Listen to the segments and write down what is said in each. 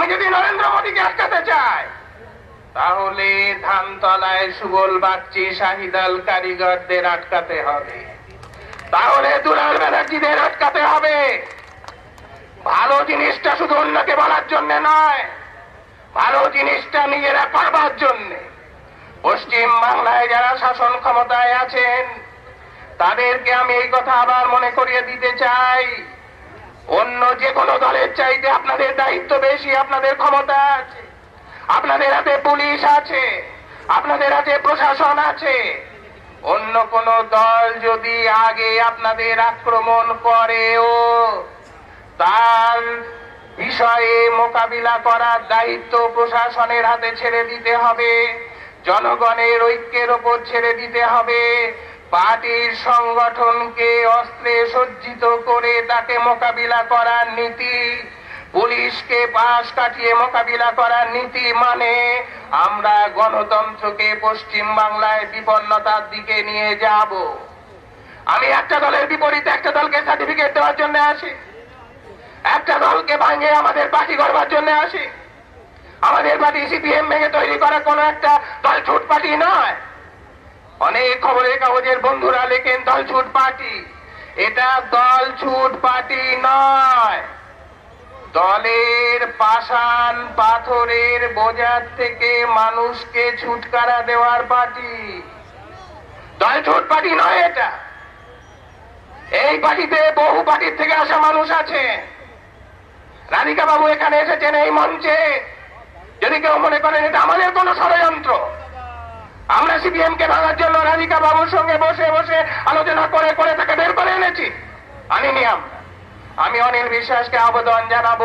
আমি যদি নরেন্দ্র মোদীকে আটকাতে চাই, তাহলে ধানতলায় সুবল বাগচি, শাহিদাল কারিগরদের আটকাতে হবে। তাহলে দুলাল ব্যানার্জিদের আটকাতে হবে। ভালো জিনিসটা শুধু অন্যকে বলার জন্য নয়, ভালো জিনিসটা নিজেরা করবার জন্য। পশ্চিম বাংলায় যারা শাসন ক্ষমতায় আছেন, তাদেরকে আমি এই কথা আবার মনে করিয়ে দিতে চাই, অন্য যে কোনো চাইতে আপনাদের দায়িত্ব বেশি, আপনাদের ক্ষমতা আছে। আপনাদের হাতে পুলিশ আছে, আপনাদের হাতে প্রশাসন আছে। অন্য কোন দল যদি আগে আপনাদের আক্রমণ করেও, তার বিষয়ে মোকাবিলা করার দায়িত্ব প্রশাসনের হাতে ছেড়ে দিতে হবে, জনগণের ঐক্যের ওপর ছেড়ে দিতে হবে। পার্টির সংগঠনকে অস্ত্রে সজ্জিত করে তাকে মোকাবিলা করার নীতি, পুলিশকে পাশ কাটিয়ে মোকাবিলা করার নীতি মানে আমরা গণতন্ত্রকে পশ্চিম বাংলায় বিপন্নতার দিকে নিয়ে যাব। আমি একটা দলের বিপরীতে একটা দলকে সার্টিফিকেট দেওয়ার জন্য আসি। একটা দলকে ভাঙে আমাদের পার্টি করবার জন্য আসি। আমাদের পার্টি সিপিএম ভেঙে তৈরি করা কোনো একটা দল ছুট পার্টি নয়। অনেক খবরের কাগজের বন্ধুরা লেখেন, দল ছুট পার্টি। এটা দল ছুট পার্টি নয়। দলের পাষাণ পাথরের বোঝার থেকে মানুষকে ছুটকারা দেওয়ার পার্টি। দল ছুট পার্টি নয় এটা। এই পার্টিতে বহু পার্টির থেকে আসা মানুষ আছে। রাধিকা বাবু এখানে এসেছেন এই মঞ্চে। যদি কেউ মনে করেন এটা আমাদের কোনো ষড়যন্ত্র। আমরা সিপিএম কে ভাঙার জন্য রাধিকা বাবুর সঙ্গে বসে বসে আলোচনা করে করে তাকে বের করে এনেছি। আনিনি আমরা আমি অনিল বিশ্বাসকে আবেদন জানাব,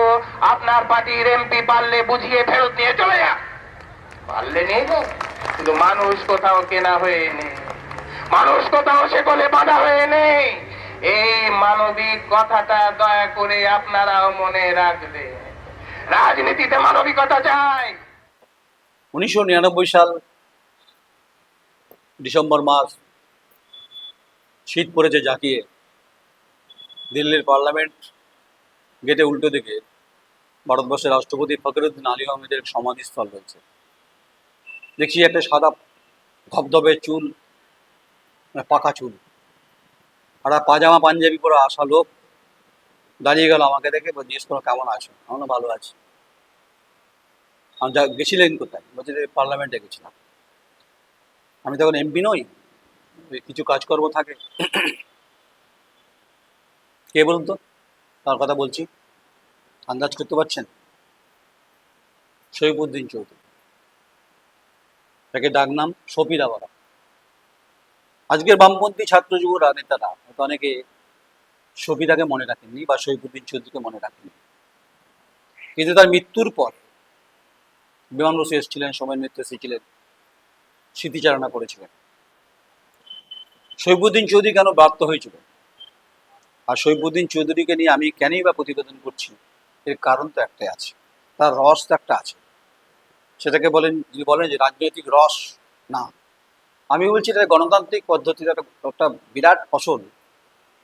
আপনার পার্টির এমপি পারলে বুঝিয়ে ফেরত নিয়ে চলে যা পারলে নেই গো। শুধু মানুষ কোথাও কেনা হয়ে নেই। মানুষ কোথাও সেকলে বাঁধা হয়ে নেই। এই মানবিক কথাটা দয়া করে আপনারাও মনে রাখবে। রাজনীতিতে মানবিকতা চাই। উনিশশো নিরানব্বই সাল ডিসেম্বর মাস, শীত পড়েছে জাঁকিয়ে দিল্লির পার্লামেন্ট গেটে উল্টো দিকে ভারতবর্ষের রাষ্ট্রপতি ফখরুদ্দিন আলী আহমেদের সমাধিস্থল রয়েছে দেখছি একটা সাদা ধবধবে চুল পাকা চুল। আর পাজামা পাঞ্জাবি পরে আসা লোক দাঁড়িয়ে গেল আমাকে দেখে জিজ্ঞেস করো কেমন আছো? আমরা ভালো আছি। আমি গেছিলেন কোথায়? বলছি পার্লামেন্টে গেছিলাম। আমি তখন এমপি নই। কিছু কাজকর্ম থাকে। কে বলুন তো? তার কথা বলছি। আন্দাজ করতে পারছেন? শহীবুদ্দিন চৌধুরী। তাকে ডাক নাম সফিরা বাবা। আজকের বামপন্থী ছাত্র যুবরা নেতারা হয়তো অনেকে সফিদাকে মনে রাখেননি বা শহীবুদ্দিন চৌধুরীকে মনে রাখেননি। কিন্তু তার মৃত্যুর পর বিমান বসু এসেছিলেন সোমেন মিত্র এসেছিলেন। স্মৃতিচারণা করেছিলেন। শৈবুদ্দিন চৌধুরী কেন ব্যর্থ হয়েছিল? আর শৈবুদ্দিন চৌধুরীকে নিয়ে আমি কেনই বা প্রতিবেদন করছি? এর কারণ তো একটাই আছে। তার রস তো একটা আছে। সেটাকে বলেন যদি বলেন যে রাজনৈতিক রস না। আমি বলছি এটা গণতান্ত্রিক পদ্ধতির একটা একটা বিরাট ফসল,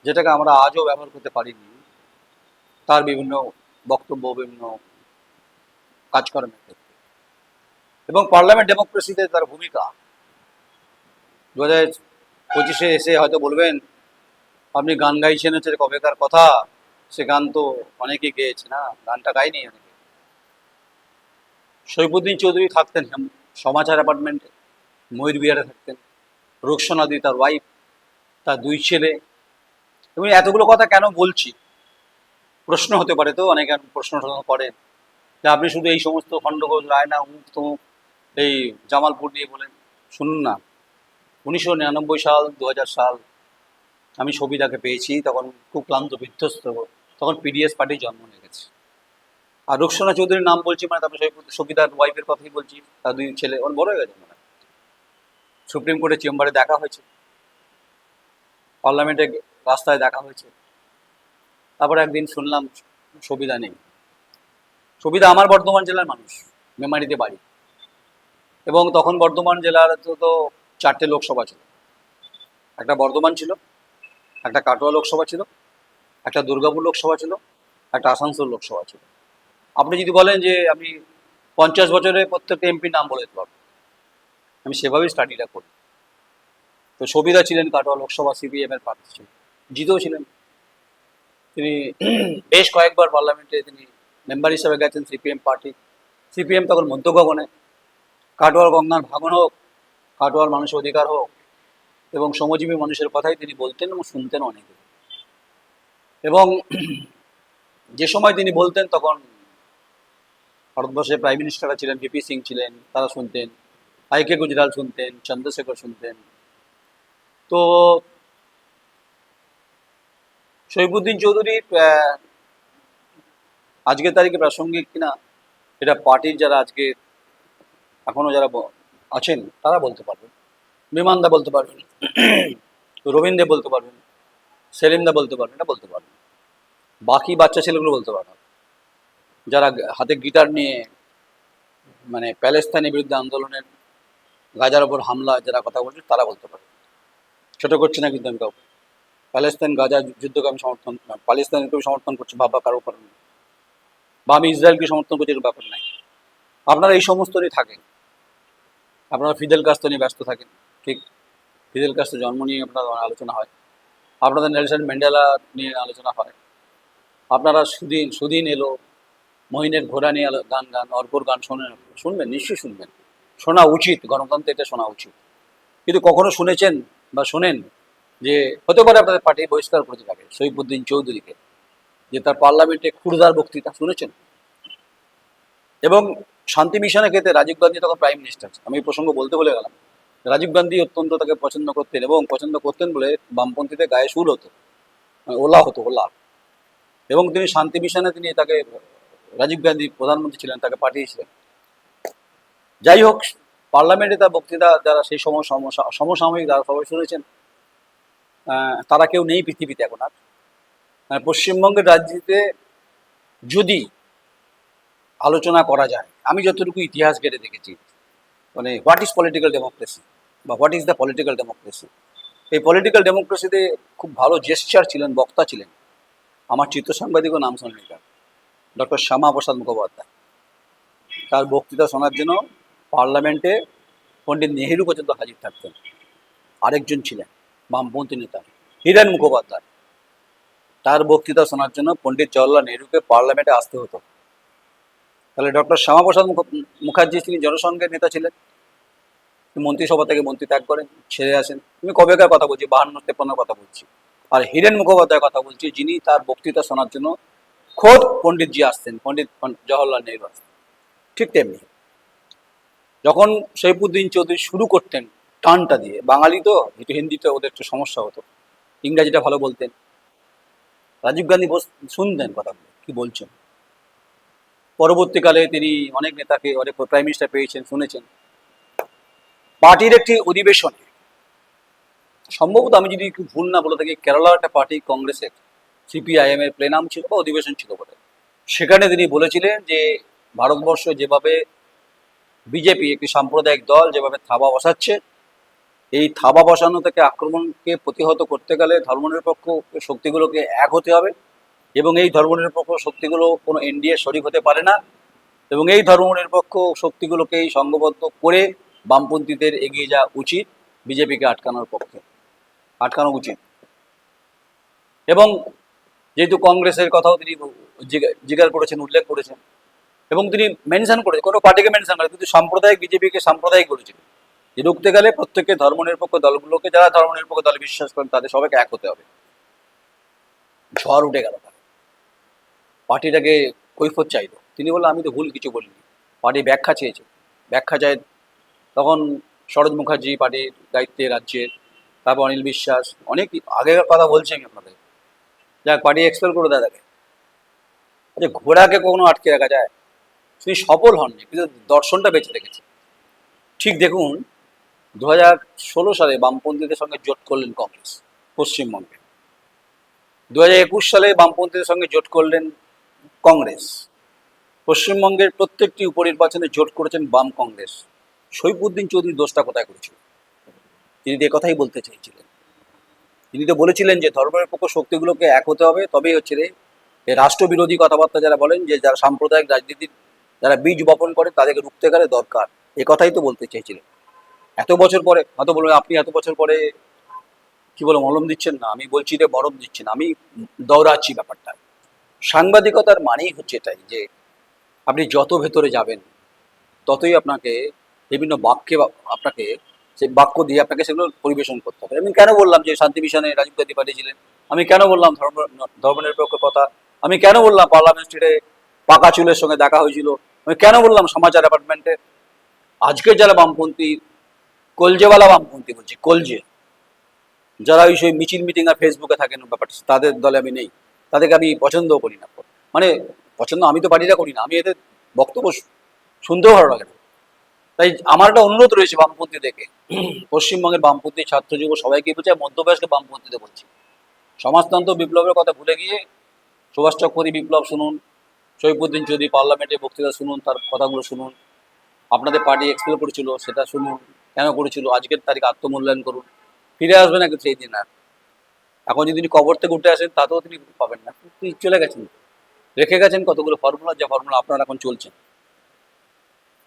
যেটাকে আমরা আজও ব্যবহার করতে পারিনি। তার বিভিন্ন বক্তব্য, বিভিন্ন কাজকর্মের ক্ষেত্রে। এবং পার্লামেন্ট ডেমোক্রেসিতে তার ভূমিকা দু হাজার পঁচিশে এসে হয়তো বলবেন, আপনি গান গাইছেন হচ্ছে কবেকার কথা? সে গান তো অনেকেই গেয়েছে না, গানটা গাইনি অনেকে। সৈফুদ্দিন চৌধুরী থাকতেন সমাচার অ্যাপার্টমেন্টে ময়ূর বিহারে থাকতেন রোকসনাদি তার ওয়াইফ তার দুই ছেলে। এবং এতগুলো কথা কেন বলছি? প্রশ্ন হতে পারে তো, অনেকে প্রশ্ন করেন। যে আপনি শুধু এই সমস্ত খণ্ডঘোষ, রায়না, উমুক, তমুক, এই জামালপুর নিয়ে বলেন, শুনুন না। উনিশশো নিরানব্বই সাল দু হাজার সাল আমি সবিতাকে পেয়েছি, তখন খুব ক্লান্ত, বিধ্বস্ত, তখন পিডিএস পার্টি জন্ম নিয়ে গেছে। আর রুকসানা চৌধুরীর নাম বলছি মানে তারপরে সবিতার ওয়াইফের কথাই বলছি, তার দুই ছেলে ওর বড় হয়ে গেছে মানে সুপ্রিম কোর্টের চেম্বারে দেখা হয়েছে। পার্লামেন্টে রাস্তায় দেখা হয়েছে। তারপরে একদিন শুনলাম সবিতা নেই। সবিতা আমার বর্ধমান জেলার মানুষ, মেমারিতে বাড়ি। এবং তখন বর্ধমান জেলার তো চারটে লোকসভা ছিল। একটা বর্ধমান ছিল, একটা কাটোয়া লোকসভা ছিল, একটা দুর্গাপুর লোকসভা ছিল, একটা আসানসোল লোকসভা ছিল। আপনি যদি বলেন যে আমি পঞ্চাশ বছরে প্রত্যেকটা এমপির নাম বলে দিতে পারব, আমি সেভাবেই স্টাডিটা করি। তো সবিতা ছিলেন কাটোয়া লোকসভা সিপিএম এর প্রার্থী ছিলেন, জিতেও ছিলেন। তিনি বেশ কয়েকবার পার্লামেন্টে তিনি মেম্বার হিসেবে গেছেন সিপিএম পার্টি। সিপিএম তখন মধ্যগগনে, কাটোয়ার গঙ্গার ভাঙন হোক কাটোয়ার মানুষের অধিকার হোক এবং শ্রমজীবী মানুষের কথাই তিনি বলতেন এবং শুনতেন অনেকে। এবং যে সময় তিনি বলতেন তখন ভারতবর্ষের প্রাইম মিনিস্টাররা ছিলেন ভিপি সিং ছিলেন তারা শুনতেন আই কে গুজরাল শুনতেন চন্দ্রশেখর শুনতেন। তো শৈবুদ্দিন চৌধুরীর আহ, আজকের তারিখে প্রাসঙ্গিক কিনা এটা পার্টির যারা আজকে এখনও যারা আছেন, তারা বলতে পারবেন। বিমানদা বলতে পারবেন, রবীন্দ্র বলতে পারবেন সেলিমদা বলতে পারবেন, এটা বলতে পারবেন। বাকি বাচ্চা ছেলেগুলো বলতে পারবেন। যারা হাতে গিটার নিয়ে মানে প্যালেস্তানের বিরুদ্ধে আন্দোলনের গাজার ওপর হামলা, যারা কথা বলছে, তারা বলতে পারে ছোট করছে না কিন্তু আমি কাউকে। প্যালেস্তাইন গাজা যুদ্ধকে আমি সমর্থন প্যালেস্তাইনকে আমি সমর্থন করছি ভাবা কারও উপর বা আমি ইসরায়েলকে সমর্থন করছি এরকম ব্যাপার নাই। আপনারা এই সমস্ত নিয়ে থাকেন। আপনারা ফিদেল কাস্ত নিয়ে ব্যস্ত থাকেন, ঠিক? ফিদেল কাস্তো জন্ম নিয়ে আপনাদের আলোচনা হয়। আপনাদের নেলসন ম্যান্ডেলা নিয়ে আলোচনা হয়। আপনারা সুদিন সুদিন এলো, মহিনের ঘোড়া নিয়ে গান গান অর্পর গান শোনেন, শুনবেন? নিশ্চয়ই শুনবেন। শোনা উচিত, গণতন্ত্রে এটা শোনা উচিত। কিন্তু কখনো শুনেছেন বা শোনেন যে, হতে পারে আপনাদের পার্টি বহিষ্কার করেছে তাকে সৈফুদ্দিন চৌধুরীকে, যে তার পার্লামেন্টে ক্ষুরদার বক্তৃতা শুনেছেন? এবং শান্তি মিশনের ক্ষেত্রে রাজীব গান্ধী তখন প্রাইম মিনিস্টার আমি এই প্রসঙ্গ বলতে বলে গেলাম। রাজীব গান্ধী অত্যন্ত তাকে পছন্দ করতেন এবং পছন্দ করতেন বলে বামপন্থীতে গায়ে সুর হতো মানে ওলা হতো, ওলা। এবং তিনি শান্তি মিশনে তিনি তাকে, রাজীব গান্ধী প্রধানমন্ত্রী ছিলেন, তাকে পাঠিয়েছিলেন। যাই হোক পার্লামেন্টে তার বক্তৃতা, যারা সেই সময় সমসা- সমসাময়িক যারা সবাই শুনেছেন তারা কেউ নেই পৃথিবীতে এখন আর পশ্চিমবঙ্গের রাজনীতিতে যদি আলোচনা করা যায়। আমি যতটুকু ইতিহাস ঘেটে দেখেছি মানে হোয়াট ইজ পলিটিক্যাল ডেমোক্রেসি বা what is the political democracy এই পলিটিক্যাল ডেমোক্রেসিতে খুব ভালো জেস্টার ছিলেন, বক্তা ছিলেন আমার চিত্র সাংবাদিকও নাম শোনেন ডক্টর শ্যামা প্রসাদ মুখোপাধ্যায়। তার বক্তৃতা শোনার জন্য পার্লামেন্টে পণ্ডিত নেহেরু পর্যন্ত হাজির থাকতেন। আরেকজন ছিলেন, বামপন্থী নেতা, হিরেন মুখোপাধ্যায়। তার বক্তৃতা শোনার জন্য পণ্ডিত জওয়াহরলাল নেহরুকে পার্লামেন্টে আসতে হতো। তাহলে ডক্টর শ্যামাপ্রসাদ মুখার্জি তিনি জনসংঘের নেতা ছিলেন। মন্ত্রিসভা থেকে মন্ত্রী ত্যাগ করেন, ছেড়ে আসেন। আমি কবেকার কথা বলছি, বাহান্ন তেপান্ন কথা বলছি। আর হিরেন মুখোপাধ্যায়ের কথা বলছি, যিনি তার বক্তৃতা শোনার জন্য খোদ পণ্ডিতজি আসতেন পণ্ডিত জওহরলাল নেহরু আসতেন ঠিক তেমনি যখন সৈফুদ্দিন চৌধুরী শুরু করতেন টানটা দিয়ে, বাঙালি তো একটু হিন্দিতে ওদের একটু সমস্যা হতো। ইংরাজিটা ভালো বলতেন। রাজীব গান্ধী শুনতেন কথাগুলো, কি বলছেন? পরবর্তীকালে তিনি অনেক নেতাকে, অনেক প্রাইম মিনিস্টার পেয়েছেন, শুনেছেন। পার্টির একটি অধিবেশনে, সম্ভবত আমি যদি একটু ভুল না বলে থাকি কেরালার একটা পার্টি কংগ্রেসের সিপিআইএম এর প্লেনাম ছিল বা অধিবেশন ছিল বলে সেখানে তিনি বলেছিলেন যে, ভারতবর্ষ যেভাবে বিজেপি একটি সাম্প্রদায়িক দল যেভাবে থাবা বসাচ্ছে, এই থাবা বসানো থেকে আক্রমণকে প্রতিহত করতে গেলে ধর্মনিরপেক্ষ শক্তিগুলোকে এক হতে হবে। এবং এই ধর্মনিরপেক্ষ শক্তিগুলো কোনো এনডিএ শরিক হতে পারে না এবং এই ধর্মনিরপেক্ষ শক্তিগুলোকেই সংঘবদ্ধ করে বামপন্থীদের এগিয়ে যাওয়া উচিত, বিজেপিকে আটকানোর পক্ষে, আটকানো উচিত। এবং যেহেতু কংগ্রেসের কথাও তিনি জিজ্ঞাসা করেছেন, উল্লেখ করেছেন এবং তিনি মেনশন করেছেন, কোনো পার্টিকে মেনশন করেন কিন্তু সাম্প্রদায়িক বিজেপিকে সাম্প্রদায়িক করেছেন যে রুখতে গেলে প্রত্যেককে ধর্মনিরপেক্ষ দলগুলোকে, যারা ধর্মনিরপেক্ষ দলে বিশ্বাস করেন তাদের সবাইকে এক হতে হবে। ঝড় উঠে গেল পার্টিটাকে কৈফত চাইলো। তিনি বললেন, আমি তো ভুল কিছু বলিনি। পার্টি ব্যাখ্যা চেয়েছে। ব্যাখ্যা চাই তখন শরৎ মুখার্জি পার্টির দায়িত্বে রাজ্যের, তারপর অনিল বিশ্বাস, অনেক আগেকার কথা বলছি আমি আপনাদের। যাক, পার্টি এক্সপেল করে দেয় তাকে যে ঘোড়াকে কখনো আটকে রাখা যায়? তিনি সফল হননি, কিন্তু দর্শনটা বেঁচে রেখেছে। ঠিক দেখুন, দু হাজার ষোলো সালে বামপন্থীদের সঙ্গে জোট করলেন কংগ্রেস, পশ্চিমবঙ্গে। দু হাজার একুশ সালে বামপন্থীদের সঙ্গে জোট করলেন কংগ্রেস। পশ্চিমবঙ্গের প্রত্যেকটি উপনির্বাচনে জোট করেছেন বাম কংগ্রেস। সৈফুদ্দিন চৌধুরী দোষটা কোথায় করেছিল? তিনি তো কথাই বলতে চেয়েছিলেন তিনি তো বলেছিলেন যে ধর্মের পক্ষ শক্তিগুলোকে এক হতে হবে। তবেই হচ্ছে রে রাষ্ট্রবিরোধী কথাবার্তা যারা বলেন, যে যারা সাম্প্রদায়িক রাজনীতির, যারা বীজ বপন করে, তাদেরকে রুখতে গেলে দরকার। এ কথাই তো বলতে চেয়েছিলেন এত বছর পরে, হয়তো বলবেন আপনি এত বছর পরে কি বলে মলম দিচ্ছেন না। আমি বলছি যে বরফ দিচ্ছেন আমি দৌড়াচ্ছি ব্যাপারটা। সাংবাদিকতার মানেই হচ্ছে এটাই যে আপনি যত ভেতরে যাবেন, ততই আপনাকে বিভিন্ন বাক্যে আপনাকে সেই বাক্য দিয়ে আপনাকে সেগুলো পরিবেশন করতে হবে। আমি কেন বললাম যে শান্তি মিশনে রাজীব গান্ধী পাঠিয়েছিলেন? আমি কেন বললাম ধর্ম, ধর্মনিরপেক্ষ কথা? আমি কেন বললাম পার্লামেন্ট স্ট্রিটে পাকা চুলের সঙ্গে দেখা হয়েছিল? আমি কেন বললাম সমাচার অ্যাপার্টমেন্টে? আজকের যারা বামপন্থী, কলজেওয়ালা বামপন্থী বলছি, কলজে, যারা ওই সেই মিছিল, মিটিং আর ফেসবুকে থাকেন ব্যাপারটা, তাদের দলে আমি নেই। তাদেরকে আমি পছন্দও করি না। মানে পছন্দ আমি তো পার্টিটা করি না, আমি এদের বক্তব্য শুনতেও ভালো লাগে না। তাই আমার একটা অনুরোধ রয়েছে বামপন্থী থেকে পশ্চিমবঙ্গের বামপন্থী ছাত্র যুব সবাইকে বলছি মধ্যবয়স্ক বামপন্থীতে বলছি। সমাজতন্ত্র বিপ্লবের কথা ভুলে গিয়ে সুভাষ চক্রবর্তী বিপ্লব শুনুন শৈফুদ্দিন চৌধুরী পার্লামেন্টে বক্তৃতা শুনুন, তার কথাগুলো শুনুন, আপনাদের পার্টি এক্সপেল করেছিল সেটা শুনুন, কেন করেছিল, আজকের তারিখ আত্মমূল্যায়ন করুন, ফিরে আসবে না কিন্তু সেই দিন আর? এখন যদি তিনি কবর থেকে উঠে আসেন, তাতেও তিনি পাবেন না। তিনি চলে গেছেন। রেখে গেছেন কতগুলো ফর্মুলা যে ফর্মুলা আপনারা এখন চলছেন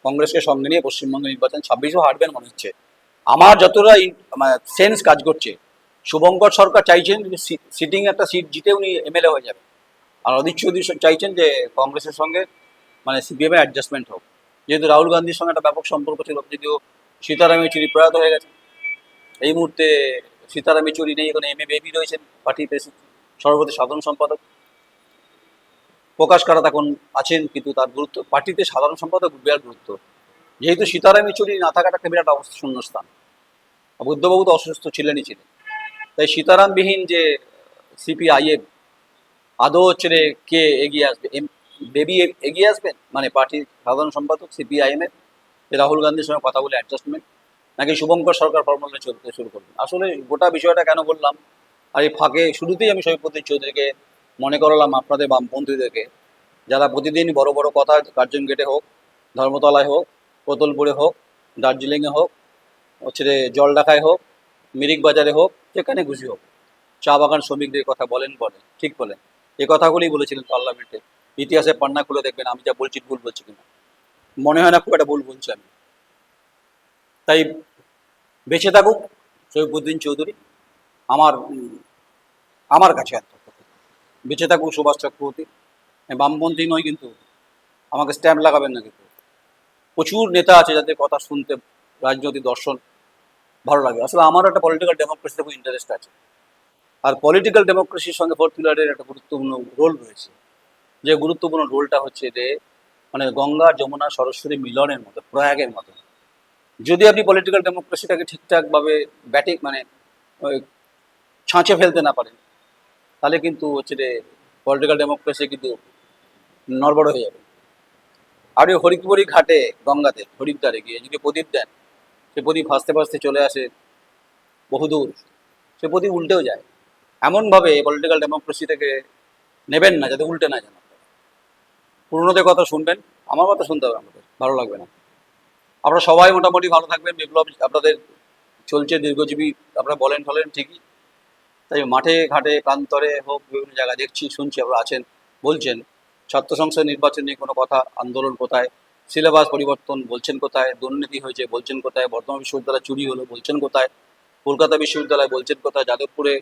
কংগ্রেসকে সঙ্গে নিয়ে পশ্চিমবঙ্গ নির্বাচন, ছাব্বিশও হারবেন মনে হচ্ছে। আমার যতটা সেন্স কাজ করছে, শুভঙ্কর সরকার চাইছেন সিটিং একটা সিট জিতে উনি এমএলএ হয়ে যাবেন। আর অদিত চৌধুরী চাইছেন যে কংগ্রেসের সঙ্গে মানে সিপিএম এর অ্যাডজাস্টমেন্ট হোক। যেহেতু রাহুল গান্ধীর সঙ্গে একটা ব্যাপক সম্পর্ক ছিল, যদিও সীতারাম ইয়েচুরি প্রয়াত হয়ে গেছে এই মুহূর্তে সীতারাম ইয়েচুরি নেই, এখানে এম এ বেবি রয়েছেন, পার্টির সর্বপ্রতি সাধারণ সম্পাদক। প্রকাশ কারাত তখন আছেন, কিন্তু তার গুরুত্ব, পার্টিতে সাধারণ সম্পাদক বিরাট গুরুত্ব। যেহেতু সীতারাম ইয়েচুরি না থাকাটা একটা বিরাট অবস্থা শূন্যস্থান বুদ্ধবাবু তো অসুস্থ ছিলেনই ছিলেন। তাই সীতারামবিহীন যে সিপিআইএম আদৌ হচ্ছে কে এগিয়ে আসবে? এম বেবি এগিয়ে আসবেন? মানে পার্টির সাধারণ সম্পাদক সিপিআইএমের রাহুল গান্ধীর সঙ্গে কথা বলে অ্যাডজাস্টমেন্ট নাকি শুভঙ্কর সরকার ফর্মুলা চলতে শুরু করবেন আসলে গোটা বিষয়টা কেন বললাম? আর এই ফাঁকে শুরুতেই আমি শৈফুদ্দিন চৌধুরীকে মনে করালাম আপনাদের বামপন্থীদেরকে, যারা প্রতিদিন বড় বড় কথা কার্জন গেটে হোক, ধর্মতলায় হোক কোতলপুরে হোক, দার্জিলিংয়ে হোক, হচ্ছে রে জলঢাকায় হোক, মিরিক বাজারে হোক, যেখানে খুশি হোক, চা বাগান শ্রমিকদের কথা বলেন বলেন ঠিক বলেন এ কথাগুলোই বলেছিলেন পার্লামেন্টে। ইতিহাসে পান্না খুলে দেখবেন, আমি যা বলছি ভুল বলছি কিনা। মনে হয় না খুব একটা ভুল বলছি আমি। তাই বেঁচে থাকুক শৈফুদ্দিন চৌধুরী, আমার আমার কাছে অন্তত বেঁচে থাকুক সুভাষ চক্রবর্তী বামপন্থী নই কিন্তু আমাকে স্ট্যাম্প লাগাবেন না কিন্তু প্রচুর নেতা আছে যাদের কথা শুনতে রাজনৈতিক দর্শন ভালো লাগে। আসলে আমার একটা পলিটিক্যাল ডেমোক্রেসিতে খুব ইন্টারেস্ট আছে। আর পলিটিক্যাল ডেমোক্রেসির সঙ্গে ফোর্থ পিলারের একটা গুরুত্বপূর্ণ রোল রয়েছে। যে গুরুত্বপূর্ণ রোলটা হচ্ছে যে মানে গঙ্গা, যমুনা, সরস্বতী মিলনের মতো, প্রয়াগের মতো। যদি আপনি পলিটিক্যাল ডেমোক্রেসিটাকে ঠিকঠাকভাবে ব্যাটিং মানে ছাঁচে ফেলতে না পারেন, তাহলে কিন্তু হচ্ছে যে পলিটিক্যাল ডেমোক্রেসি কিন্তু নড়বড় হয়ে যাবে। আর ওই হরিকপুরি ঘাটে, গঙ্গাতে, হরিদ্বারে গিয়ে যদি প্রদীপ দেন, সে প্রদীপ ভাসতে ভাসতে চলে আসে বহুদূর সে প্রদীপ উল্টেও যায়। এমনভাবে পলিটিক্যাল ডেমোক্রেসিটাকে নেবেন না, যাতে উল্টে না যান পুরনোদের কথা শুনবেন, আমার কথা শুনতে হবে আমাদের, ভালো লাগবে না। আপনারা সবাই মোটামুটি ভালো থাকবেন। বিপ্লব আপনাদের চলছে দীর্ঘজীবী, আপনারা বলেন ফলেন ঠিকই। তাই মাঠে, ঘাটে, প্রান্তরে হোক, বিভিন্ন জায়গায় দেখছি, শুনছি, আপনারা আছেন, বলছেন। ছাত্র সংসদ নির্বাচন নিয়ে কোনো কথা, আন্দোলন কোথায়? সিলেবাস পরিবর্তন, বলছেন কোথায়? দুর্নীতি হয়েছে, বলছেন কোথায়? বর্ধমান বিশ্ববিদ্যালয় চুরি হলো, বলছেন কোথায়? কলকাতা বিশ্ববিদ্যালয়, বলছেন কোথায়? যাদবপুরে,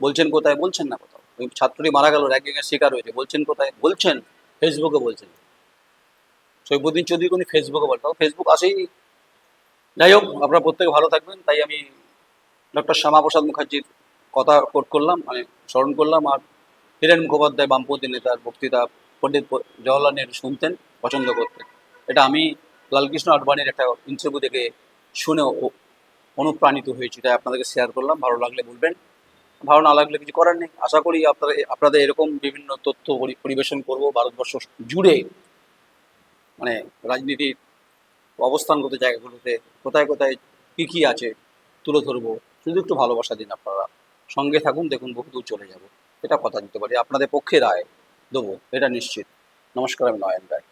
বলছেন কোথায়? বলছেন না কোথাও। ছাত্রটি মারা গেল, র্যাঙ্কিংয়ের শিকার হয়েছে, বলছেন কোথায়? বলছেন, ফেসবুকে বলছেন। সৈবুদ্দিন চৌধুরী উনি ফেসবুকে বলতো ফেসবুক আসেই যাই হোক, আপনারা প্রত্যেকে ভালো থাকবেন। তাই আমি ডক্টর শ্যামাপ্রসাদ মুখার্জির কথা কোট করলাম মানে স্মরণ করলাম, আর হীরেন মুখোপাধ্যায়, বামপন্থী নেতার বক্তৃতা, পণ্ডিত জওয়াহরলাল নেহরু শুনতেন, পছন্দ করতেন। এটা আমি লালকৃষ্ণ আডবাণীর একটা ইন্টারভিউ থেকে শুনে অনুপ্রাণিত হয়েছি। তাই আপনাদেরকে শেয়ার করলাম। ভালো লাগলে বলবেন। ভালো না লাগলে কিছু করার নেই। আশা করি আপনারা আপনাদের এরকম বিভিন্ন তথ্য পরি- পরিবেশন করব। ভারতবর্ষ জুড়ে মানে রাজনীতির অবস্থানগত জায়গাগুলোতে কোথায় কোথায় কী কী আছে তুলে ধরবো, শুধু একটু ভালোবাসা দিন আপনারা। সঙ্গে থাকুন, দেখুন বহুদূর চলে যাব। এটা কথা দিতে পারি, আপনাদের পক্ষে রায় দেবো, এটা নিশ্চিত। নমস্কার, আমি নয়ন রায়।